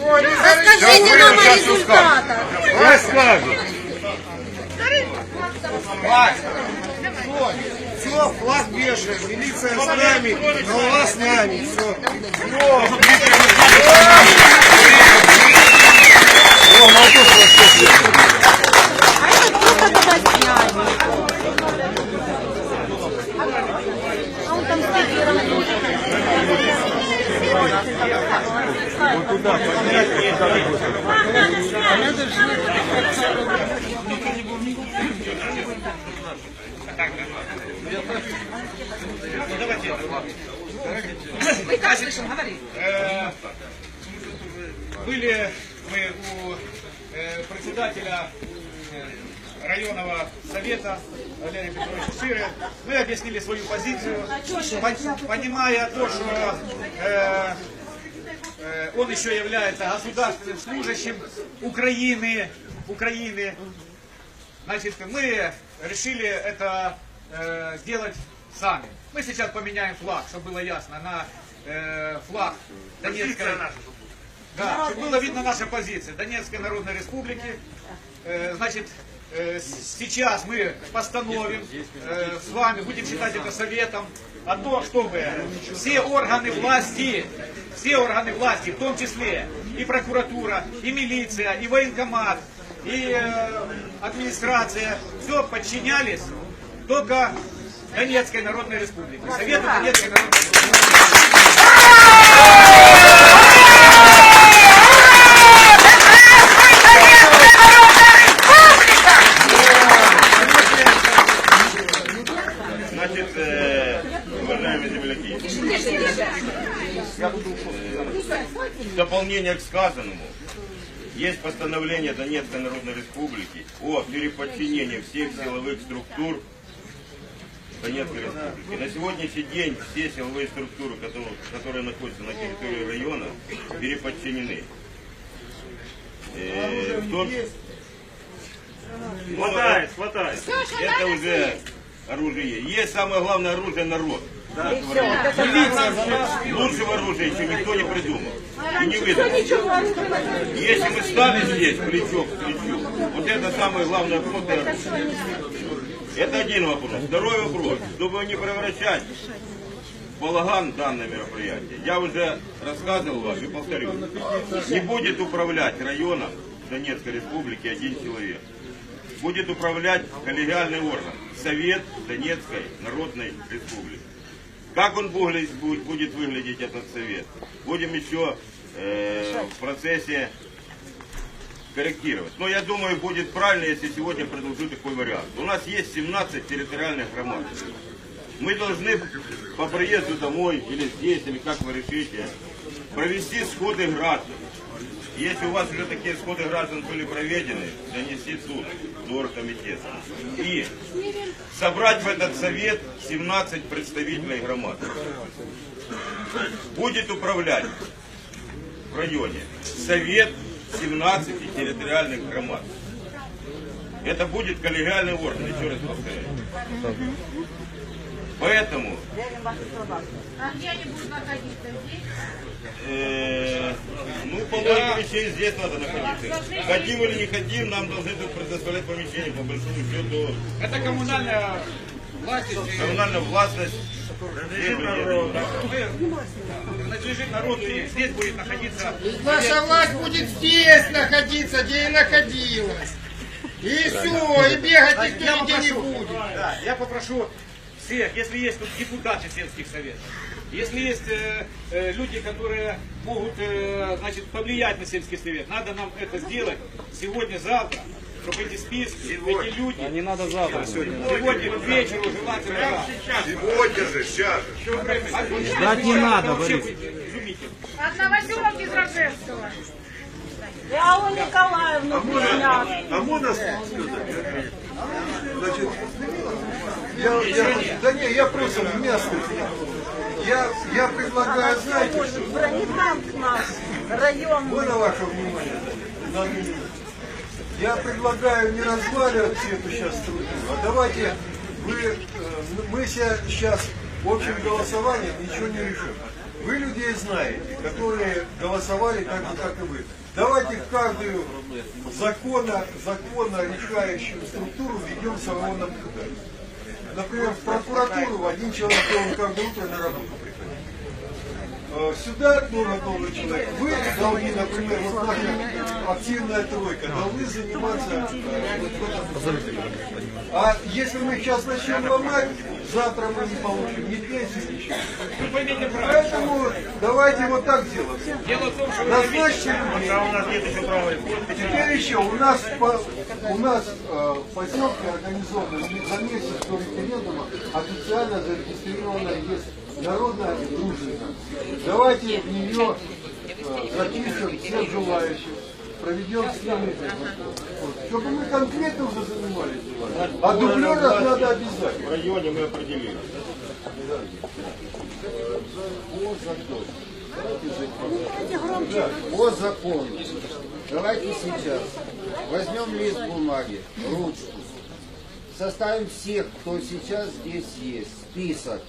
Расскажите нам о результатах. Расскажут. Все, флаг вешаем, милиция с нами, голова с нами, все. А это просто тогда сняли. А он там стикером Э, Были мы у э, председателя э, районного совета Олега Петровича Ширы. Мы объяснили свою позицию, пон- понимая то, что э, он еще является государственным служащим Украины. Украины. Значит, мы решили это э, сделать сами. Мы сейчас поменяем флаг, чтобы было ясно, на э, флаг Донецкой. Да, чтобы было видно наша позиция Донецкой Народной Республики. Э, значит, э, сейчас мы постановим э, с вами, будем считать это советом, о том, чтобы все органы власти, все органы власти, в том числе и прокуратура, и милиция, и военкомат, и э, администрация, все подчинялись только Донецкой Народной Республике. Совету Донецкой Народной Республики. Значит, э, уважаемые земляки, в дополнение к сказанному, есть постановление Донецкой Народной Республики о переподчинении всех силовых структур Донецкой Республики. На сегодняшний день все силовые структуры, которые, которые находятся на территории района, переподчинены. Э, в том- Хватает, хватает. это уже оружие. Есть самое главное оружие народ. Лучшего оружия еще никто не придумал. И не выдумал. Если мы стали здесь плечом к плечу, вот это самое главное просто оружие. Это один вопрос. Второй вопрос. Чтобы не превращать балаган данное мероприятие, я уже рассказывал вам и повторю. Не будет управлять районом Донецкой Республики один человек будет управлять коллегиальный орган Совет Донецкой Народной Республики. Как он будет, выглядеть этот совет? Будем еще э, в процессе корректировать. Но я думаю, будет правильно, если сегодня предложу такой вариант. У нас есть 17 территориальных громад. Мы должны по приезду домой или здесь, или как вы решите, провести сходы граждан. Если у вас уже такие сходы граждан были проведены, донести тут, до оргкомитета. И собрать в этот совет 17 представителей громад. Будет управлять в районе совет 17 территориальных громад. Это будет коллегиальный орган, еще раз повторяю. Поэтому А где они будут находиться? Здесь? Э, ну, по логике вещей здесь надо находиться. Хотим или не хотим, нам должны тут предоставлять помещение, по большому счету, Это коммунальная власть. коммунальная властность. Надлежит народу, и здесь будет находиться Наша власть будет здесь находиться, где и находилась. И все, и бегать никто Я нигде не будет. да, я попрошу всех, если есть тут депутаты сельских советов, если есть э, э, люди, которые могут э, значит, повлиять на сельский совет, надо нам это сделать сегодня-завтра, чтобы эти списки, эти люди... Не надо завтра, сегодня. Сегодня к вечеру желательно. да. Сегодня же, сейчас же. Ждать не надо, Борис. От Новоселов из Рожевского. Я у Николаевну снял. А можно Значит, я, я, да не, я просто в место. Я, я предлагаю, знаете, что? Бронетанк наш, район. Можно ваше внимание? Я предлагаю не разваливать всю эту сейчас структуру, а давайте вы, э, мы сейчас общим голосованием ничего не решим. Вы людей знаете, которые голосовали так же, как и вы. Давайте в каждую закона, законно решающую структуру введем своего наблюдателя. Например, в прокуратуру один человек должен каждое утро на работу приходить. Э, Сюда нужен новый человек. Вы должны, например, вот наша активная тройка, должны заниматься вот в этом. А если мы сейчас начнем ломать, завтра мы не получим ни пенсии, ничего. Поэтому давайте вот так делать. Дело в том, что Назначьте людей. А у нас нет еще права Теперь еще у нас по- у нас э, в поселке организовано за месяц официально зарегистрирована есть народная дружина. Давайте в нее э, запишем всех желающих, проведем с ними, чтобы мы конкретно уже занимались делами. А дублеров надо обязательно. В районе мы определили. по закону. Давайте сейчас возьмем лист бумаги, ручку, составим всех, кто сейчас здесь есть, список